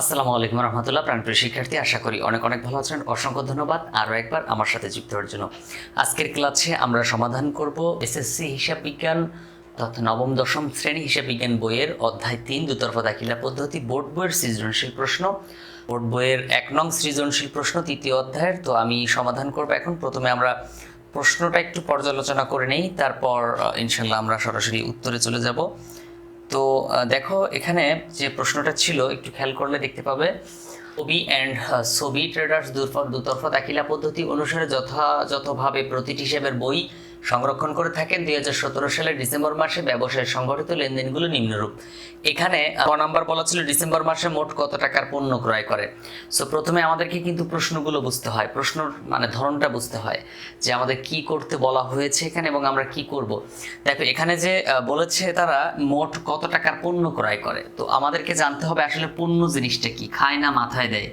আসসালামু আলাইকুম রহমতুল্লাহ, প্রাণপ্রিয় শিক্ষার্থী, আশা করি অনেক অনেক ভালো আছেন। অসংখ্য ধন্যবাদ আরও একবার আমার সাথে যুক্ত হওয়ার জন্য। আজকের ক্লাসে আমরা সমাধান করব এসএসসি হিসাব বিজ্ঞান তথা নবম দশম শ্রেণি হিসাব বিজ্ঞান বইয়ের অধ্যায় তিন, দুতরফা দাখিলা পদ্ধতি, বোর্ড বইয়ের সৃজনশীল প্রশ্ন। বোর্ড বইয়ের এক নং সৃজনশীল প্রশ্ন, তৃতীয় অধ্যায়ের। তো আমি সমাধান করব এখন। প্রথমে আমরা প্রশ্নটা একটু পর্যালোচনা করে নেই, তারপর ইনশাল্লাহ আমরা সরাসরি উত্তরে চলে যাব। তো দেখো, এখানে যে প্রশ্নটা ছিল, একটু খেয়াল করলে দেখতে পাবে। ছবি অ্যান্ড ছবি ট্রেডার্স দুতরফা দাখিলা পদ্ধতি অনুসারে যথাযথভাবে প্রতিটি হিসেবের বই সংরক্ষণ করে থাকেন দুই হাজার সতেরো সালের ডিসেম্বর মাসে ব্যবসায় সংগঠিত লেনদেনগুলো নিম্নরূপ। এখানে ক নাম্বার বলা ছিল ডিসেম্বর মাসে মোট কত টাকার পণ্য ক্রয় করে। সো, প্রথমে আমাদেরকে কিন্তু প্রশ্নগুলো বুঝতে হয়, প্রশ্নর মানে ধরনটা বুঝতে হয়, যে আমাদের কি করতে বলা হয়েছে এখানে এবং আমরা কি করব। দেখো, এখানে যে বলেছে তারা মোট কত টাকার পণ্য ক্রয় করে। তো আমাদেরকে জানতে হবে আসলে পণ্য জিনিসটা কি, খায় না মাথায় দেয়।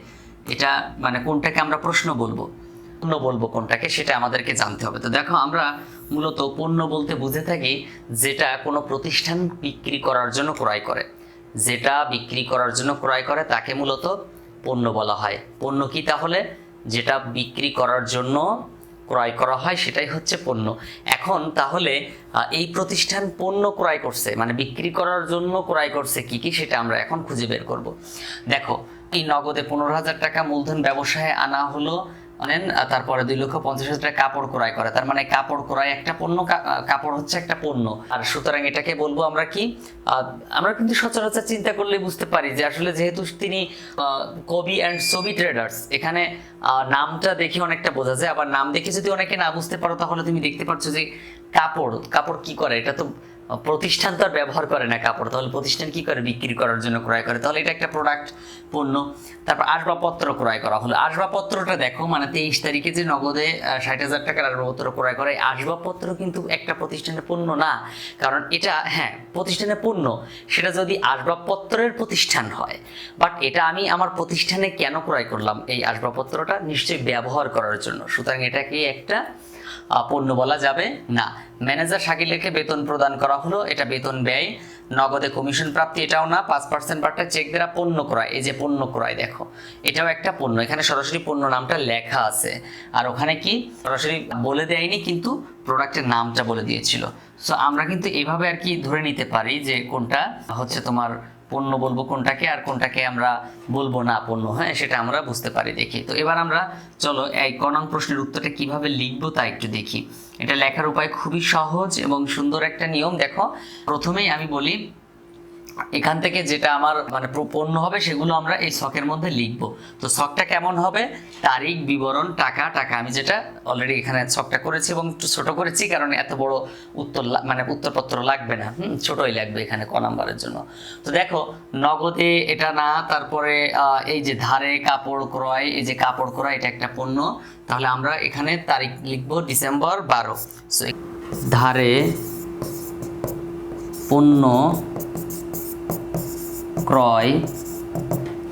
এটা মানে কোনটাকে আমরা প্রশ্ন বলব, পণ্য বলব কোনটাকে সেটা আমাদেরকে জানতে হবে। তো দেখো, আমরা মূলত পণ্য বলতে বুঝে থাকি যেটা কোনো প্রতিষ্ঠান বিক্রি করার জন্য ক্রয় করে। যেটা বিক্রি করার জন্য ক্রয় করে তাকে মূলত পণ্য বলা হয়। পণ্য কি তাহলে? যেটা বিক্রি করার জন্য ক্রয় করা হয় সেটাই হচ্ছে পণ্য। এখন তাহলে এই প্রতিষ্ঠান পণ্য ক্রয় করছে মানে বিক্রি করার জন্য ক্রয় করছে কি কি সেটা আমরা এখন খুঁজে বের করব। দেখো, এই নগদে পনেরো হাজার টাকা মূলধন ব্যবসায় আনা হলো আনেন তারপরে দুই লক্ষ পঞ্চাশ হাজার টাকা কাপড় ক্রয় করে। তার মানে কাপড় ক্রয় একটা পণ্য কাপড় হচ্ছে একটা পণ্য। আর সুতরাং এটাকে বলব আমরা কি আমরা কিন্তু সচরাচর চিন্তা করলে বুঝতে পারি যে আসলে যেহেতু তিনি কবি অ্যান্ড ছবি ট্রেডার্স এখানে নামটা দেখে অনেকটা বোঝা যায়। আবার নাম দেখে যদি অনেকে না বুঝতে পারো, তাহলে তুমি দেখতে পাচ্ছ যে কাপড় কাপড় কি করে? এটা তো প্রতিষ্ঠান তো আর ব্যবহার করে না কাপড়, তাহলে প্রতিষ্ঠান কি করে বিক্রি করার জন্য ক্রয় করে? তাহলে এটা একটা প্রোডাক্ট পণ্য। তারপর আসবাবপত্র ক্রয় করা হলো। আসবাবপত্রটা দেখো মানে তেইশ তারিখে যে নগদে ষাট হাজার টাকার আসবাবপত্র ক্রয় করে আসবাবপত্র কিন্তু একটা প্রতিষ্ঠানের পণ্য না। কারণ এটা হ্যাঁ প্রতিষ্ঠানের পণ্য। সেটা যদি আসবাবপত্রের প্রতিষ্ঠান হয় বাট এটা আমি আমার প্রতিষ্ঠানে কেন ক্রয় করলাম এই আসবাবপত্রটা? নিশ্চয়ই ব্যবহার করার জন্য। সুতরাং এটাকে একটা পণ্য বলা যাবে না। ম্যানেজার শাকিলেকে বেতন প্রদান করা হলো, এটা বেতন ব্যয়। নগদে কমিশন প্রাপ্তি, এটাও না, পাঁচ পার্সেন্ট বারটা চেক দ্বারা পণ্য ক্রয়। এই যে পণ্য ক্রয়, দেখো, এটাও একটা পণ্য। এখানে সরাসরি পণ্য নামটা লেখা আছে। আর ওখানে কি, সরাসরি বলে দেয়নি, কিন্তু প্রোডাক্টের নামটা বলে দিয়েছিল। সো আমরা কিন্তু এভাবে আর কি ধরে নিতে পারি যে কোনটা হচ্ছে তোমার পণ্য বলব কোনটাকে আর কোনটাকে আমরা বলব না পণ্য হ্যাঁ সেটা আমরা বুঝতে পারি দেখি। তো এবার আমরা চলো এই ক নং প্রশ্নের উত্তরটা কীভাবে লিখব তা একটু দেখি। এটা লেখার উপায় খুবই সহজ এবং সুন্দর একটা নিয়ম। দেখো, প্রথমেই আমি বলি এখান থেকে যেটা আমার মানে পণ্য হবে, সেগুলো আমরা এই শখের মধ্যে লিখব। তো শখটা কেমন হবে? তারিখ, বিবরণ, টাকা টাকা। আমি যেটা অলরেডি এখানে শখটা করেছি এবং একটু ছোট করেছি, কারণ এত বড় উত্তর মানে উত্তরপত্র লাগবে না। হুম, ছোটই লাগবে এখানে ক নাম্বারের জন্য। তো দেখো, নগদে এটা না, তারপরে এই যে ধারে কাপড় ক্রয়, এই যে কাপড় ক্রয়, এটা একটা পণ্য। তাহলে আমরা এখানে তারিখ লিখব ডিসেম্বর বারো। ধারে পণ্য ক্রয়,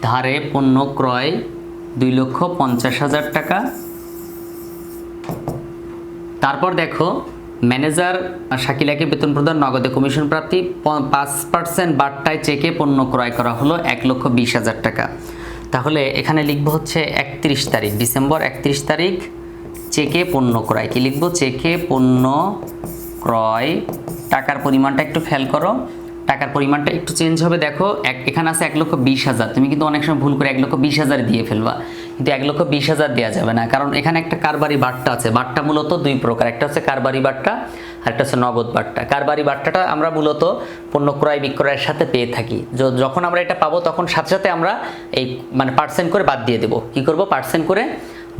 ধারে পণ্য ক্রয় দুই লক্ষ পঞ্চাশ হাজার টাকা। তারপর দেখো, ম্যানেজার শাকিলাকে বেতন প্রদান, নগদে কমিশন প্রাপ্তি পাঁচ পার্সেন্ট বার্তায় চেকে পণ্য ক্রয় করা হলো এক লক্ষ বিশ হাজার টাকা। তাহলে এখানে লিখব হচ্ছে একত্রিশ তারিখ, ডিসেম্বর একত্রিশ তারিখ, চেকে পণ্য ক্রয়। কি লিখব? চেকে পণ্য ক্রয়। টাকার পরিমাণটা একটু খেয়াল করো। টাকার পরিমাণটা একটু চেঞ্জ হবে। দেখো, এক এখানে আছে এক লক্ষ বিশ হাজার। তুমি কিন্তু অনেক সময় ভুল করে এক লক্ষ বিশ হাজার দিয়ে ফেলবা। কিন্তু এক লক্ষ বিশ হাজার দেওয়া যাবে না। কারণ এখানে একটা কারবারি বাট্টা আছে। বাট্টা মূলত দুই প্রকার। একটা হচ্ছে কারবারি বাট্টা, আর একটা হচ্ছে নগদ বাট্টা। কারবারি বাট্টাটা আমরা মূলত পণ্য ক্রয় বিক্রয়ের সাথে পেয়ে থাকি। যখন আমরা এটা পাবো, তখন সাথে সাথে আমরা এই মানে পার্সেন্ট করে বাদ দিয়ে দেবো। কি করব? পার্সেন্ট করে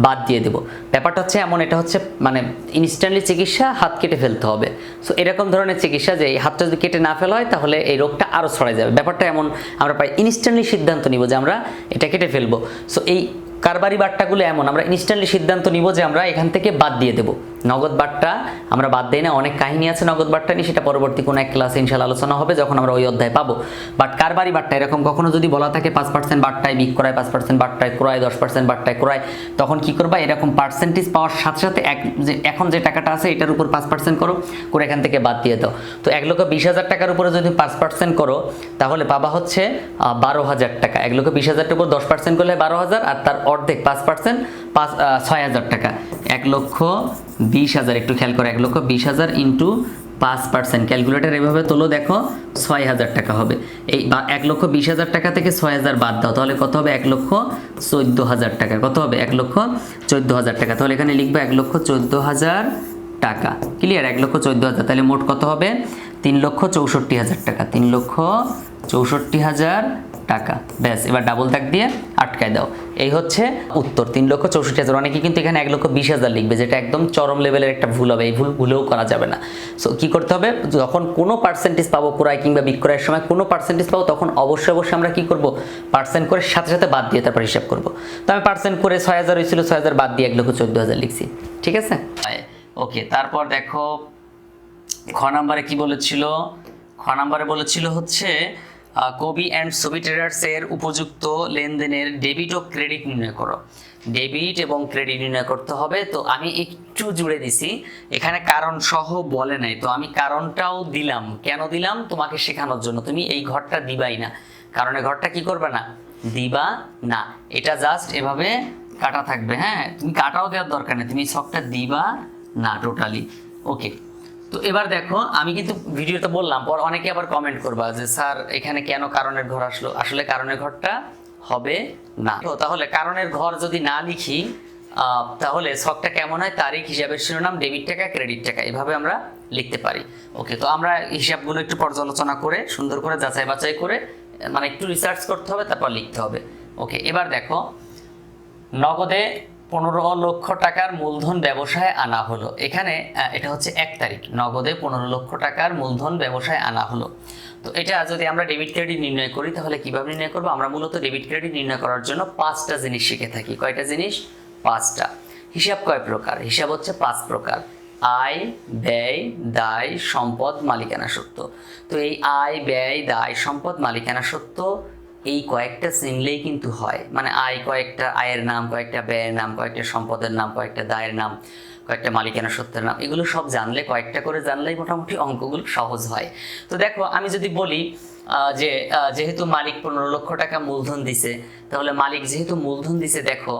বাদ দিয়ে দেবো। ব্যাপারটা হচ্ছে এমন, এটা হচ্ছে মানে ইনস্ট্যান্টলি চিকিৎসা হাত কেটে ফেলতে হবে। সো এরকম ধরনের চিকিৎসা যে এই হাতটা যদি কেটে না ফেলা হয়, তাহলে এই রোগটা আরও ছড়ায় যাবে। ব্যাপারটা এমন, আমরা প্রায় ইনস্ট্যান্টলি সিদ্ধান্ত নিব যে আমরা এটা কেটে ফেলব। সো এই কারবারি বাট্টাগুলো এমন। আমরা ইনস্ট্যান্টলি সিদ্ধান্ত নিব যে আমরা এখান থেকে বাদ দিয়ে দেবো। নগদ বাট্টা, আমরা বাদ দিই না, অনেক কাহিনী আছে নগদ বাট্টা নিয়ে, সেটা পরবর্তী কোনো এক ক্লাসে ইনশাল্লাহ আলোচনা হবে, যখন আমরা ওই অধ্যায় পাবো। বাট কারবারি বাট্টা, এরকম কখনো যদি বলা থাকে পাঁচ পার্সেন্ট বাট্টায় বিক্রয় পাঁচ পার্সেন্ট বাট্টায় ক্রয়, দশ পার্সেন্ট বাট্টায় ক্রয়, তখন কি করবা? এরকম পার্সেন্টেজ পাওয়ার সাথে সাথে এক যে এখন যে টাকাটা আছে, এটার উপর পাঁচ পার্সেন্ট করো, করে এখান থেকে বাদ দিয়ে দাও। তো এক লক্ষ বিশ হাজার টাকার উপরে যদি পাঁচ পার্সেন্ট করো, তাহলে পাবা হচ্ছে বারো হাজার টাকা। এক লক্ষ বিশ হাজারটার উপর দশ পার্সেন্ট করলে বারো হাজার, আর তার অর্ধেক পাঁচ পার্সেন্ট পাঁচ ছয় হাজার টাকা। এক লক্ষ বিশ হাজার, একটু খেয়াল করো, এক লক্ষ বিশ হাজার ইন্টু পাঁচ পার্সেন্ট ক্যালকুলেটার এভাবে তোলো, দেখো ছয় হাজার টাকা হবে। এই বা এক লক্ষ বিশ হাজার টাকা থেকে ছয় হাজার বাদ দাও, তাহলে কত হবে? এক লক্ষ চোদ্দ হাজার টাকা। কত হবে? এক লক্ষ চোদ্দ হাজার টাকা। তাহলে এখানে লিখব এক লক্ষ চোদ্দ হাজার টাকা। ক্লিয়ার এক লক্ষ চোদ্দ হাজার। তাহলে মোট কত হবে? তিন লক্ষ চৌষট্টি হাজার টাকা। তিন লক্ষ চৌষট্টি হাজার টাকা। ব্যাস, এবার ডাবল দাগ দিয়ে আটকায় দাও। এই হচ্ছে উত্তর, তিন লক্ষ চৌষট্টি হাজার। অনেকে কিন্তু এখানে এক লক্ষ বিশ হাজার লিখবে, যেটা একদম চরম লেভেলের একটা ভুল হবে। এই ভুল ভুলেও করা যাবে না। সো কী করতে হবে? যখন কোনো পার্সেন্টেজ পাবো ক্রয় কিংবা বিক্রয়ের সময়, কোনো পার্সেন্টেজ পাবো, তখন অবশ্যই অবশ্যই আমরা কী করব? পার্সেন্ট করে সাথে সাথে বাদ দিয়ে তারপর হিসাব করব। তো আমি পার্সেন্ট করে ছয় হাজার হয়েছিল, ছয় হাজার বাদ দিয়ে এক লক্ষ চোদ্দ হাজার লিখছি। ঠিক আছে? ওকে তারপর দেখো, খ নাম্বারে কি বলেছিল? খ নাম্বারে বলেছিল হচ্ছে কবি অ্যান্ড ছবি ট্রেডার্স এর উপযুক্ত লেনদেনের ডেবিট ও ক্রেডিট নির্ণয় করো। ডেবিট এবং ক্রেডিট নির্ণয় করতে হবে। তো আমি একটু জুড়ে দিছি। এখানে কারণ সহ বলে নাই। তো আমি কারণটাও দিলাম। কেন দিলাম? তোমাকে শেখানোর জন্য। তুমি এই ঘরটা দিবাই না। কারণ ঘরটা কি করবে না? দিবা না। এটা জাস্ট এভাবে কাটা থাকবে। হ্যাঁ তুমি কাটাও দেওয়ার দরকার নেই। তুমি ছকটা দিবা না টোটালি ওকে তো এবার দেখো, আমি কিন্তু ভিডিওতে বললাম, পর অনেকে আবার কমেন্ট করবা যে, স্যার, এখানে কেন কারণের ঘর আসলো? আসলে কারণের ঘরটা হবে না। তো তাহলে কারণের ঘর যদি না লিখি তাহলে শখটা কেমন হয়? তারিখ, হিসাবের শিরোনাম ডেবিট টাকা ক্রেডিট টাকা, এভাবে আমরা লিখতে পারি। ওকে তো আমরা হিসাবগুলো একটু পর্যালোচনা করে, সুন্দর করে যাচাই বাছাই করে মানে একটু রিসার্চ করতে হবে, তারপর লিখতে হবে। ওকে এবার দেখো, নগদে পনেরো লক্ষ টাকার মূলধন ব্যবসায় আনা হলো। এখানে এটা হচ্ছে এক তারিখ, নগদে পনেরো লক্ষ টাকার মূলধন ব্যবসায় আনা হলো। তো এটা যদি আমরা ডেবিট ক্রেডিট নির্ণয় করি, তাহলে কীভাবে নির্ণয় করব? আমরা মূলত ডেবিট ক্রেডিট নির্ণয় করার জন্য পাঁচটা জিনিস শিখে থাকি। কয়টা জিনিস? পাঁচটা। হিসাব কয় প্রকার? হিসাব হচ্ছে পাঁচ প্রকার। আয়, ব্যয়, দায়, সম্পদ, মালিকানা সত্ত্ব। তো এই আয়, ব্যয়, দায়, সম্পদ, মালিকানা সত্ত্ব এই কয়েকটা চিনলেই কিন্তু হয়। মানে আয় কয়েকটা, আয়ের নাম, কয়েকটা ব্যয়ের নাম, কয়েকটা সম্পদের নাম, কয়েকটা দায়ের নাম, কয়েকটা মালিকানা সত্ত্বের নাম, এগুলো সব জানলে, কয়েকটা করে জানলেই মোটামুটি অঙ্কগুলো সহজ হয়। তো দেখো, আমি যদি বলি যে যেহেতু মালিক পনেরো লক্ষ টাকা মূলধন দিছে, তাহলে মালিক যেহেতু মূলধন দিছে, দেখো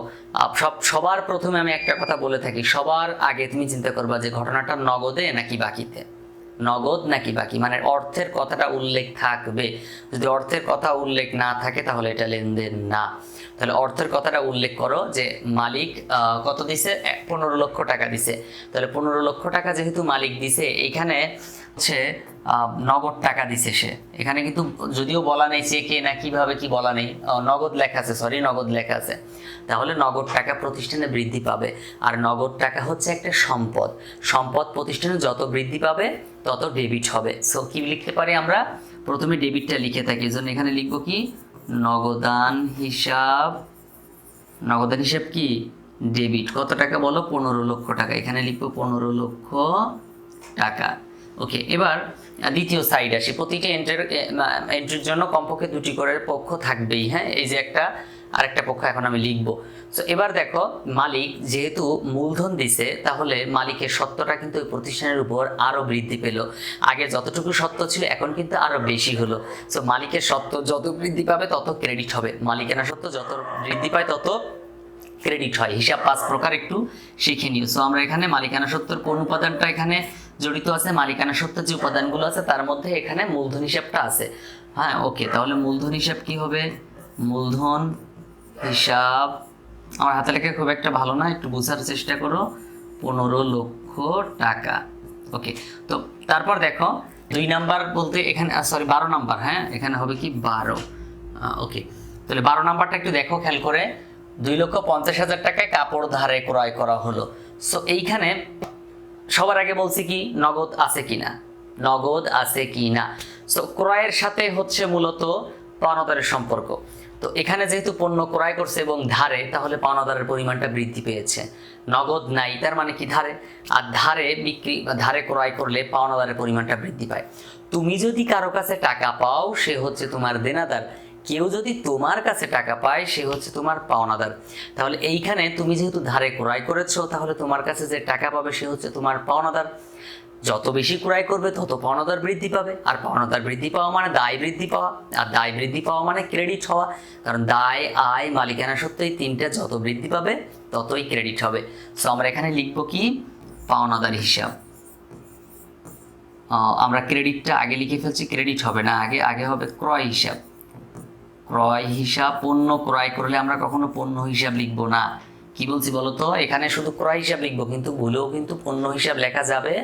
সব, সবার প্রথমে আমি একটা কথা বলে থাকি, সবার আগে তুমি চিন্তা করবা যে ঘটনাটা নগদে নাকি বাকিতে। নগদ নাকি বাকি? মানে অর্থের কথাটা উল্লেখ থাকবে। যদি অর্থের কথা উল্লেখ না থাকে, তাহলে এটা লেনদেন না। তাহলে অর্থের কথাটা উল্লেখ করো যে মালিক কত দিছে? পনেরো লক্ষ টাকা দিছে। তাহলে পনেরো লক্ষ টাকা যেহেতু মালিক দিছে, এখানে হচ্ছে নগদ টাকা দিছে সে। এখানে কিন্তু যদিও বলা নেই চেকে না, কীভাবে কি বলা নেই। নগদ লেখা আছে সরি নগদ লেখা আছে। তাহলে নগদ টাকা প্রতিষ্ঠানে বৃদ্ধি পাবে। আর নগদ টাকা হচ্ছে একটা সম্পদ। সম্পদ প্রতিষ্ঠানে যত বৃদ্ধি পাবে তত ডেবিট হবে। সো কি লিখতে পারি আমরা? প্রথমে ডেবিটটা লিখে থাকি। এই জন্য এখানে লিখব কি? নগদান হিসাব। নগদান হিসাব কি? ডেবিট কত টাকা বলো? পনেরো লক্ষ টাকা। এখানে লিখব পনেরো লক্ষ টাকা। ওকে এবার দ্বিতীয় সাইড আসি। প্রতিটা এন্ট্রির এন্ট্রির জন্য কমপক্ষে দুটি করে পক্ষ থাকবেই হ্যাঁ? এই যে একটা আরেকটা পক্ষ এখন আমি লিখব। তো এবার দেখো, মালিক যেহেতু মূলধন দিছে, তাহলে মালিকের সত্ত্বটা কিন্তু ওই প্রতিষ্ঠানের উপর আরও বৃদ্ধি পেল। আগে যতটুকু সত্ত্ব ছিল, এখন কিন্তু আরও বেশি হলো। সো মালিকের সত্ত্ব যত বৃদ্ধি পাবে, তত ক্রেডিট হবে। মালিকানা সত্ত্ব যত বৃদ্ধি পায়, তত ক্রেডিট হয়। হিসাব পাঁচ প্রকার একটু শিখে নিও। সো আমরা এখানে মালিকানা সত্ত্বর কোন উপাদানটা এখানে জড়িত আছে? মালিকানা সত্ত্বের যে উপাদানগুলো আছে, তার মধ্যে এখানে মূলধন হিসাবটা আছে। হ্যাঁ ওকে তাহলে মূলধন হিসাব কি হবে? মূলধন হিসাব। আমার হাতে লেখা খুব একটা ভালো না, একটু বোঝার চেষ্টা করো। পনেরো লক্ষ টাকা। ওকে তো তারপর দেখো, দুই নাম্বার বলতে এখানে সরি বারো নাম্বার হ্যাঁ? এখানে হবে কি? বারো। ওকে তাহলে বারো নাম্বারটা একটু দেখো, খেয়াল করে। দুই লক্ষ পঞ্চাশ হাজার টাকায় কাপড় ধারে ক্রয় করা হলো। সো এইখানে সবার আগে বলছি কি, নগদ আছে কিনা? নগদ আছে কি না সো ক্রয়ের সাথে হচ্ছে মূলত পাওনাদারের সম্পর্ক। তো এখানে যেহেতু পণ্য ক্রয় করছে এবং ধারে, তাহলে পাওনাদারের পরিমাণটা বৃদ্ধি পেয়েছে। নগদ নাই, তার মানে কি ধারে? আর ধারে বিক্রি ধারে ক্রয় করলে পাওনাদারের পরিমাণটা বৃদ্ধি পায়। তুমি যদি কারও কাছে টাকা পাও, সে হচ্ছে তোমার দেনাদার। কেউ যদি তোমার কাছে টাকা পায়, সে হচ্ছে তোমার পাওনাদার। তাহলে এইখানে তুমি যেহেতু ধারে ক্রয় করেছ, তাহলে তোমার কাছে যে টাকা পাবে, সে হচ্ছে তোমার পাওনাদার। যত বেশি ক্রয় করবে, তত পাওনাদার বৃদ্ধি পাবে। আর পাওনাদার বৃদ্ধি পাওয়া মানে দায় বৃদ্ধি পাওয়া। আর দায় বৃদ্ধি পাওয়া মানে ক্রেডিট হওয়া। কারণ দায়, আয়, মালিকানা সত্ত্বে এই তিনটা যত বৃদ্ধি পাবে, ততই ক্রেডিট হবে। সো আমরা এখানে লিখব কি? পাওনাদার হিসাব। আমরা ক্রেডিটটা আগে লিখে ফেলছি ক্রেডিট হবে না আগে আগে হবে ক্রয় হিসাব। ক্রয় হিসাব, পণ্য ক্রয় করলে আমরা কখনো পণ্য হিসাব লিখব না। কি বলছি বলো তো এখানে শুধু ক্রয় হিসাব লিখব, কিন্তু ভুলেও কিন্তু পণ্য হিসাব লেখা যাবে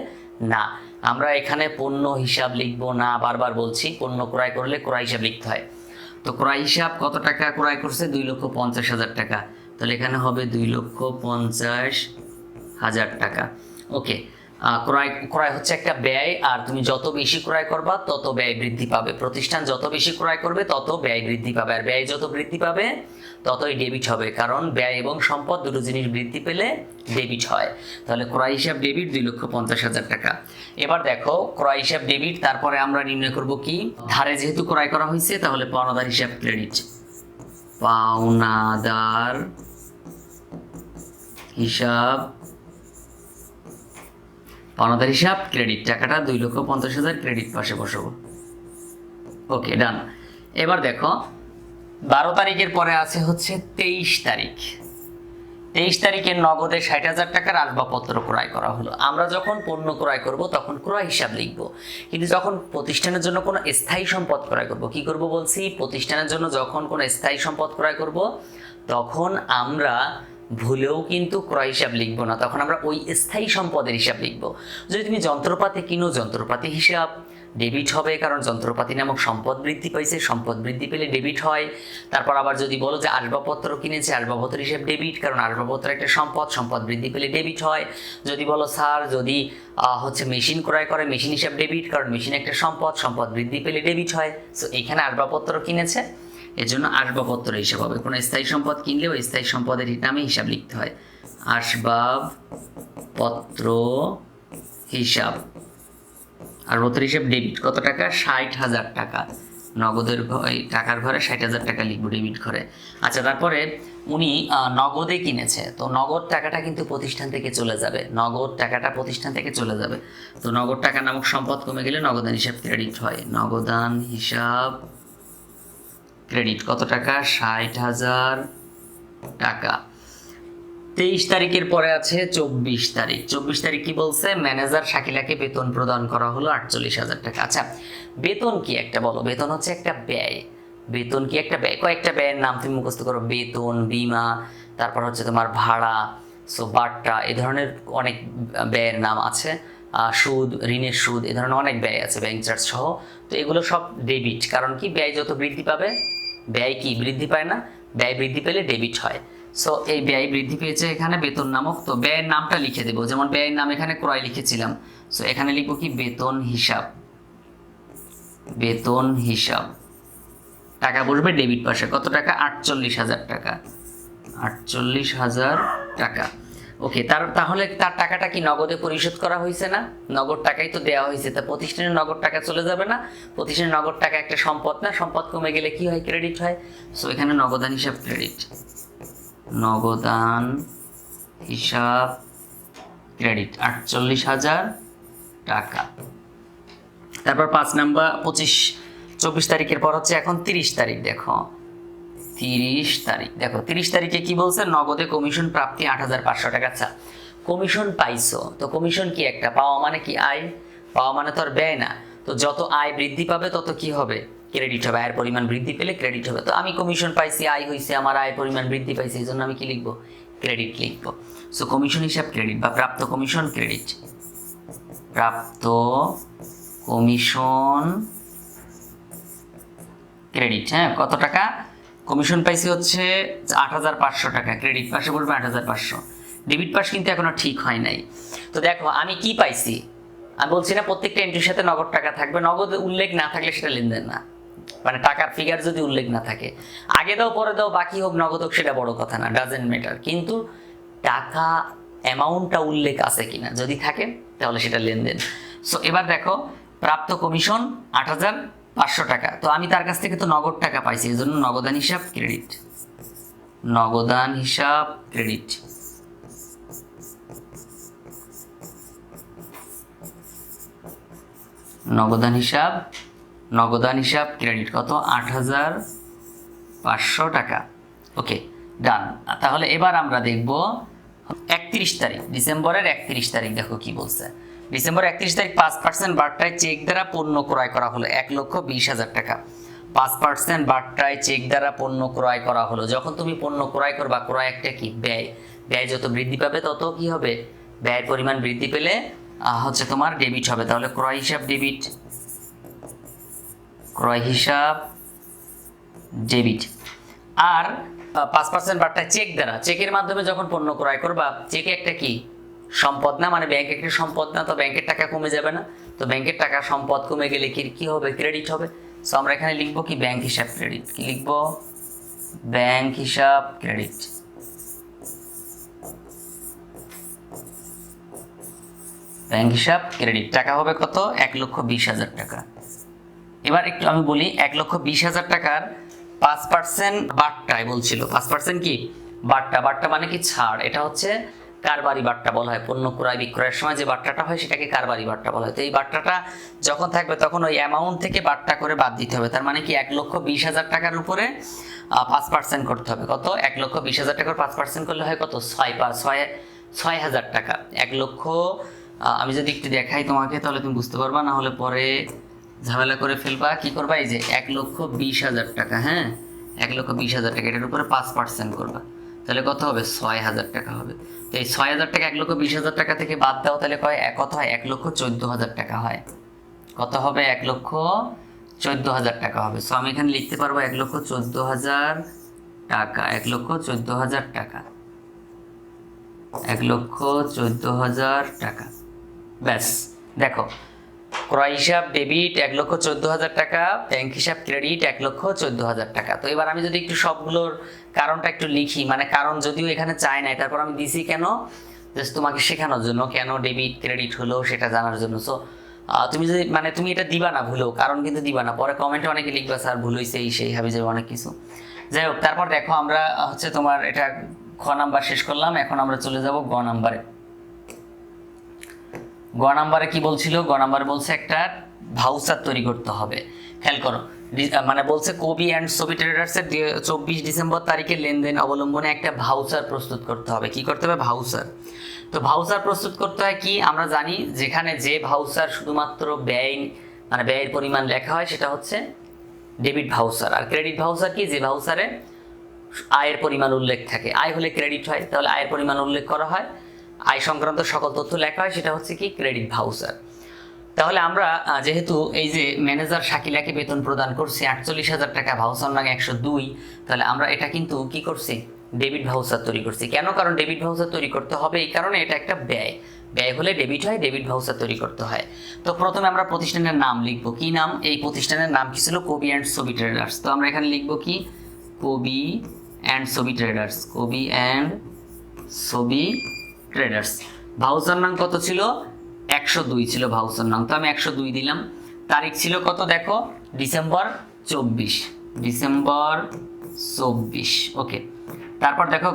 না, আমরা এখানে পণ্য হিসাব লিখব না, বারবার বলছি, পণ্য ক্রয় করলে ক্রয় হিসাব লিখতে হয়। তো ক্রয় হিসাব কত টাকা ক্রয় করছে? দুই লক্ষ পঞ্চাশ হাজার টাকা। তাহলে এখানে হবে দুই লক্ষ পঞ্চাশ হাজার টাকা। ওকে ক্রয় ক্রয় হচ্ছে একটা ব্যয়, আর তুমি যত বেশি ক্রয় করবা, তত ব্যয় বৃদ্ধি পাবে। প্রতিষ্ঠান যত বেশি ক্রয় করবে, তত ব্যয় বৃদ্ধি পাবে। আর ব্যয় যত বৃদ্ধি পাবে ততই ডেবিট হবে। কারণ ব্যয় এবং সম্পদ দুটো জিনিস বৃদ্ধি পেলে ডেবিট হয়। তাহলে ক্রয় হিসাব ডেবিট দুই লক্ষ পঞ্চাশ হাজার টাকা। এবার দেখো ক্রয় হিসাব ডেবিট তারপরে আমরা নির্ণয় করব কি? ধারে যেহেতু ক্রয় করা হয়েছে, তাহলে পাওনাদার হিসাব ক্রেডিট পাওনাদার হিসাব পাওনাদার হিসাব ক্রেডিট টাকাটা দুই লক্ষ পঞ্চাশ হাজার ক্রেডিট পাশে বসাবো। ওকে ডান এবার দেখো বারো তারিখের পরে আছে হচ্ছে তেইশ তারিখ। তেইশ তারিখে নগদে ষাট হাজার টাকার আসবাবপত্র ক্রয় করা হলো। আমরা যখন পণ্য ক্রয় করব, তখন ক্রয় হিসাব লিখব। কিন্তু যখন প্রতিষ্ঠানের জন্য কোনো স্থায়ী সম্পদ ক্রয় করব, কি করব বলছি? প্রতিষ্ঠানের জন্য যখন কোনো স্থায়ী সম্পদ ক্রয় করব, তখন আমরা ভুলেও কিন্তু ক্রয় হিসাব লিখব না। তখন আমরা ওই স্থায়ী সম্পদের হিসাব লিখব। যদি তুমি যন্ত্রপাতি কিনো, যন্ত্রপাতি হিসাব ডেবিট হবে কারণ যন্ত্রপাতি নামক সম্পদ বৃদ্ধি পাইছে। সম্পদ বৃদ্ধি পেলে ডেবিট হয়। তারপর আবার যদি বলো যে আসবাবপত্র কিনেছে আসবাবপত্র হিসেব ডেবিট কারণ আসবাবপত্র একটা সম্পদ সম্পদ বৃদ্ধি পেলে ডেবিট হয়। যদি বলো, স্যার, যদি হচ্ছে মেশিন ক্রয় করে মেশিন হিসাব ডেবিট কারণ মেশিন একটা সম্পদ সম্পদ বৃদ্ধি পেলে ডেবিট হয়। সো এখানে আসবাবপত্র কিনেছে। এর জন্য আসবাবপত্র হিসাব হবে। কোনো স্থায়ী সম্পদ কিনলেও স্থায়ী সম্পদের নামে হিসাব লিখতে হয়। আসবাবপত্র হিসাব আর রোতের হিসেব ডেবিট কত টাকা? ষাট হাজার টাকা। নগদের টাকার ঘরে ষাট হাজার টাকা লিখব ডেবিট ঘরে আচ্ছা তারপরে উনি নগদে কিনেছে। তো নগদ টাকাটা কিন্তু প্রতিষ্ঠান থেকে চলে যাবে। নগদ টাকাটা প্রতিষ্ঠান থেকে চলে যাবে। তো নগদ টাকা নামক সম্পদ কমে গেলে নগদান হিসাব ক্রেডিট হয়। নগদান হিসাব ক্রেডিট কত টাকা? ষাট হাজার টাকা। তেইশ তারিখের পরে আছে চব্বিশ তারিখ। চব্বিশ তারিখ কি বলছে? ম্যানেজার শাকিলাকে বেতন প্রদান করা হলো আটচল্লিশ হাজার টাকা। আচ্ছা বেতন কি একটা বলো? বেতন হচ্ছে একটা ব্যয়। বেতন কি একটা ব্যয়? কয়েকটা ব্যয়ের নাম তুমি মুখস্থ করো। বেতন, বিমা, তারপর হচ্ছে তোমার ভাড়া, সো বাট্টা, এ ধরনের অনেক ব্যয়ের নাম আছে। সুদ, ঋণের সুদ, এ ধরনের অনেক ব্যয় আছে, ব্যাংক চার্জ সহ। তো এগুলো সব ডেবিট। কারণ কি? ব্যয় যত বৃদ্ধি পাবে, ব্যয় কি? বৃদ্ধি পায় না। ব্যয় বৃদ্ধি পেলে ডেবিট হয়। সো এই ব্যয় বৃদ্ধি পেয়েছে এখানে বেতন নামক। তো ব্যয়ের নামটা লিখে দেবো। যেমন ব্যয়ের নাম এখানে ক্রয় লিখেছিলাম। সো এখানে লিখব কি? বেতন হিসাব। বেতন হিসাব। টাকা বসবে ডেবিট পাশে। কত টাকা? আটচল্লিশ হাজার টাকা। আটচল্লিশ হাজার টাকা। ওকে, তার তাহলে তার টাকাটা কি নগদে পরিশোধ করা হয়েছে না? নগদ টাকাই তো দেওয়া হয়েছে। তা প্রতিষ্ঠানের নগদ টাকা চলে যাবে না? প্রতিষ্ঠানের নগদ টাকা একটা সম্পদ না? সম্পদ কমে গেলে কি হয়? ক্রেডিট হয়। সো এখানে নগদান হিসাব ক্রেডিট। নগদান, হিসাব ক্রেডিট আটচল্লিশ হাজার টাকা। তারপর পাঁচ নাম্বার, পঁচিশ, চব্বিশ তারিখের পর হচ্ছে এখন তিরিশ তারিখ, দেখো। তিরিশ তারিখ, দেখো, তিরিশ তারিখে কি বলছে? নগদে কমিশন প্রাপ্তি আট হাজার পাঁচশো টাকা আচ্ছা কমিশন পাইছো। তো কমিশন কি একটা? পাওয়া মানে কি আয়? পাওয়া মানে তো আর ব্যয় না। তো যত আয় বৃদ্ধি পাবে, তত কি হবে? ক্রেডিট হবে, আয়ের পরিমাণ বৃদ্ধি পেলে ক্রেডিট হবে। তো আমি কমিশন পাইছি, আয় হয়েছে আমার আয়ের পরিমাণ বৃদ্ধি পাইছে এই জন্য আমি কি লিখব? ক্রেডিট লিখব। সো কমিশন হিসাব ক্রেডিট বা প্রাপ্ত কমিশন ক্রেডিট। প্রাপ্ত কমিশন ক্রেডিট হ্যাঁ কত টাকা? কমিশন পাইছি হচ্ছে আট হাজার পাঁচশো টাকা, ক্রেডিট পাশে বলবে আট হাজার পাঁচশো। ডেবিট পাস কিন্তু এখনও ঠিক হয় নাই। তো দেখো, আমি কি পাইছি? আমি বলছি না প্রত্যেকটা এন্ট্রির সাথে নগদ টাকা থাকবে, নগদ উল্লেখ না থাকলে সেটা লেনদেন না। মানে টাকার ফিগার যদি উল্লেখ না থাকে। আগে দাও, পরে দাও, বাকি হোক, নগদ হোক, সেটা বড় কথা না ডাজেন্ট ম্যাটার কিন্তু টাকা অ্যামাউন্টটা উল্লেখ আছে কিনা, যদি থাকে, তাহলে সেটা লেনদেন। সো এবার দেখো, প্রাপ্ত কমিশন আট হাজার পাঁচশো টাকা। তো আমি তার কাছ থেকে তো নগদ টাকা পাইছি এই জন্য নগদান হিসাব ক্রেডিট নগদান হিসাব ক্রেডিট নগদান হিসাব নগদান হিসাব ক্রেডিট কত? আট হাজার পাঁচশো টাকা। ওকে ডান তাহলে এবার আমরা দেখব একত্রিশ তারিখ, ডিসেম্বরের একত্রিশ তারিখ, দেখো কি বলছে। ডিসেম্বর একত্রিশ তারিখ, পাঁচ পার্সেন্ট বার্তায় চেক দ্বারা পণ্য ক্রয় করা হলো, এক লক্ষ বিশ হাজার টাকা। পাঁচ পার্সেন্ট বার্তায় চেক দ্বারা পণ্য ক্রয় করা হলো। যখন তুমি পণ্য ক্রয় করবা, ক্রয় একটা কি? ব্যয়। ব্যয় যত বৃদ্ধি পাবে, তত কি হবে? ব্যয়ের পরিমাণ বৃদ্ধি পেলে হচ্ছে তোমার ডেবিট হবে। তাহলে ক্রয় হিসাব ডেবিট ক্রয় হিসাব ডেবিট আর পাঁচ পার্সেন্ট বার্তা চেক দ্বারা। চেকের মাধ্যমে যখন পণ্য ক্রয় করবা চেকে একটা কি? সম্পদ না? মানে ব্যাংক একটা সম্পদ না? তো ব্যাংকের টাকা কমে যাবে না। তো ব্যাংকের টাকা সম্পদ কমে গেলে কি কি হবে? ক্রেডিট হবে। সো আমরা এখানে লিখব কি? ব্যাংক হিসাব ক্রেডিট কি লিখব? ব্যাংক হিসাব ক্রেডিট ব্যাংক হিসাব ক্রেডিট টাকা হবে কত? এক লক্ষ বিশ হাজার টাকা। এবার একটু আমি বলি, এক লক্ষ বিশ হাজার টাকার পাঁচ পার্সেন্ট বাট্টায় বলছিল। পাঁচ পার্সেন্ট কি? বাট্টা। বাট্টা মানে কি? ছাড়। এটা হচ্ছে কারবারি বাট্টা বলা হয়। পণ্য ক্রয় বিক্রয়ের সময় যে বাট্টাটা হয় সেটাকে কারবারি বাট্টা বলা হয়। তো এই বাট্টাটা যখন থাকবে তখন ওই অ্যামাউন্ট থেকে বাট্টা করে বাদ দিতে হবে। তার মানে কি? এক লক্ষ বিশ হাজার টাকার উপরে পাঁচ পার্সেন্ট করতে হবে। কত? এক লক্ষ বিশ হাজার টাকার পাঁচ পার্সেন্ট করলে হয় কত? ছয় পা, ছয় ছয় হাজার টাকা। এক লক্ষ আমি যদি একটু দেখাই তোমাকে, তাহলে তুমি বুঝতে পারবা। না হলে পরে ঝামেলা করে ফেলবা, কি করবা? এই যে এক লক্ষ বিশ হাজার টাকা হ্যাঁ? এক লক্ষ বিশ হাজার টাকা, এটার উপরে পাঁচ পার্সেন্ট করবা। তাহলে কত হবে? ছয় হাজার টাকা হবে। তো এই ছয় হাজার টাকা, এক লক্ষ বিশ হাজার টাকা থেকে বাদ দাও, তাহলে কয়? এক- কত হয়, এক লক্ষ চোদ্দ হাজার টাকা হয়। কত হবে? এক লক্ষ চোদ্দ হাজার টাকা হবে। সো আমি এখানে লিখতে পারব এক লক্ষ চোদ্দ হাজার টাকা, এক লক্ষ চোদ্দ হাজার টাকা। এক লক্ষ চোদ্দ হাজার টাকা। ব্যাস, দেখো ক্রয় হিসাব, ডেবিট এক লক্ষ চোদ্দ হাজার টাকা, ব্যাংক হিসাব, ক্রেডিট এক লক্ষ চোদ্দ হাজার টাকা। তো এবার আমি যদি একটু সবগুলোর কারণটা একটু লিখি মানে কারণ যদিও এখানে চাই নাই, তারপর আমি দিছি কেন? জাস্ট তোমাকে শেখানোর জন্য কেন ডেবিট, ক্রেডিট হলো সেটা জানার জন্য। সো তুমি যদি মানে তুমি এটা দিবা না ভুলো কারণ কিন্তু দিবা না। পরে কমেন্টে অনেকে লিখবা, স্যার, ভুল হয়েছে এই সেই হাবি যাবে, অনেক কিছু। যাই হোক, তারপর দেখো আমরা হচ্ছে তোমার এটা খ নাম্বার শেষ করলাম, এখন আমরা চলে যাব গ নাম্বারে। গ নাম্বারে কি বলছিল? গ নাম্বারে বলছে একটা ভাউচার তৈরি করতে হবে। খেয়াল করো মানে বলছে কবি অ্যান্ড ছবি ট্রেডার্সের চব্বিশ ডিসেম্বর তারিখে লেনদেন অবলম্বনে একটা ভাউচার প্রস্তুত করতে হবে। কি করতে হবে? ভাউচার তো ভাউচার প্রস্তুত করতে হয় কি? আমরা জানি যেখানে যে ভাউচার শুধুমাত্র ব্যয় মানে ব্যয়ের পরিমাণ লেখা হয় সেটা হচ্ছে ডেবিট ভাউচার আর ক্রেডিট ভাউচার কি? যে ভাউচারে আয়ের পরিমাণ উল্লেখ থাকে। আয় হলে ক্রেডিট হয়, তাহলে আয়ের পরিমাণ উল্লেখ করা হয়। আয় সংক্রান্ত সকল তথ্য লেখা হয়, সেটা হচ্ছে কি ক্রেডিট ভাউচার তাহলে আমরা যেহেতু এই যে ম্যানেজার শাকিলাকে বেতন প্রদান করছি আটচল্লিশ হাজার টাকা ভাউচার নাগে একশো দুই, তাহলে আমরা এটা কিন্তু কি করছি? ডেবিট ভাউচার তৈরি করছি। কেন? কারণ ডেবিট ভাউচার তৈরি করতে হবে, এই কারণে এটা একটা ব্যয়। ব্যয় হলে ডেবিট হয় ডেবিট ভাউচার তৈরি করতে হয়। তো প্রথমে আমরা প্রতিষ্ঠানের নাম লিখব। কি নাম? এই প্রতিষ্ঠানের নাম কি ছিল? কবি অ্যান্ড ছবি ট্রেডার্স তো আমরা এখানে লিখব কি? কবি অ্যান্ড ছবি ট্রেডার্স কবি অ্যান্ড ছবি ট্রেডার্স ভাউচার নাম কত ছিল? একশো দুই ছিল ভাউচার নাম তো আমি একশো দুই দিলাম। তারিখ ছিল কত দেখো? ডিসেম্বর চব্বিশ। ডিসেম্বর চব্বিশ। ওকে। তারপর দেখো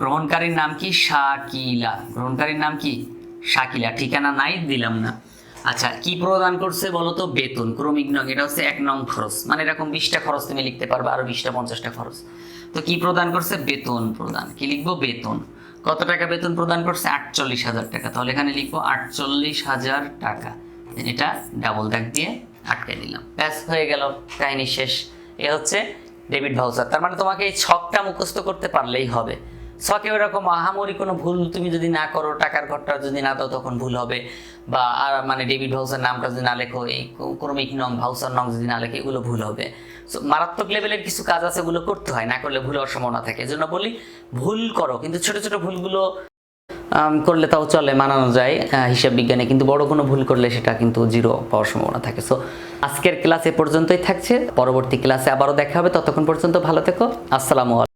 গ্রহণকারীর নাম কি? শাকিলা। গ্রহণকারীর নাম কি? শাকিলা। ঠিকানা নাই, দিলাম না। আচ্ছা কি প্রদান করছে বলো তো? বেতন। ক্রমিক নং। এটা হচ্ছে এক নং খরচ। মানে এরকম বিশটা খরচ তুমি লিখতে পারবে, আরও বিশটা পঞ্চাশটা খরচ। তো কি প্রদান করছে? বেতন প্রদান। কি লিখব? বেতন। কত টাকা বেতন প্রদান করছে? আটচল্লিশ হাজার টাকা। তাহলে এখানে লিখব আটচল্লিশ হাজার টাকা। এটা ডাবল দাগ দিয়ে আটকে দিলাম ব্যাস, হয়ে গেল। কাহিনী শেষ। এ হচ্ছে ডেবিট ভাউচার। তার মানে তোমাকে এই ছকটা মুখস্থ করতে পারলেই হবে। ছকে ওরকম আহামরি কোনো ভুল তুমি যদি না করো, টাকার ঘরটা যদি না দাও তখন ভুল হবে। বা, আর মানে ডেবিট ভাউচার নামটা যদি না লেখো, এই ক্রমিক নং, ভাউচার নং যদি না লেখো, এগুলো ভুল হবে। মারাত্মক লেভেলের কিছু কাজ আছে ওগুলো করতে হয়, না করলে ভুল হওয়ার সম্ভাবনা থাকে। এজন্য বলি, ভুল করো, কিন্তু ছোট ছোট ভুলগুলো করলে তাও চলে, মানানো যায়। হিসাব বিজ্ঞানে কিন্তু বড় কোনো ভুল করলে সেটা কিন্তু জিরো পাওয়ার সম্ভাবনা থাকে। সো আজকের ক্লাস এ পর্যন্তই থাকছে, পরবর্তী ক্লাসে আবারও দেখা হবে, ততক্ষণ পর্যন্ত ভালো থেকো, আসসালামু আলাইকুম।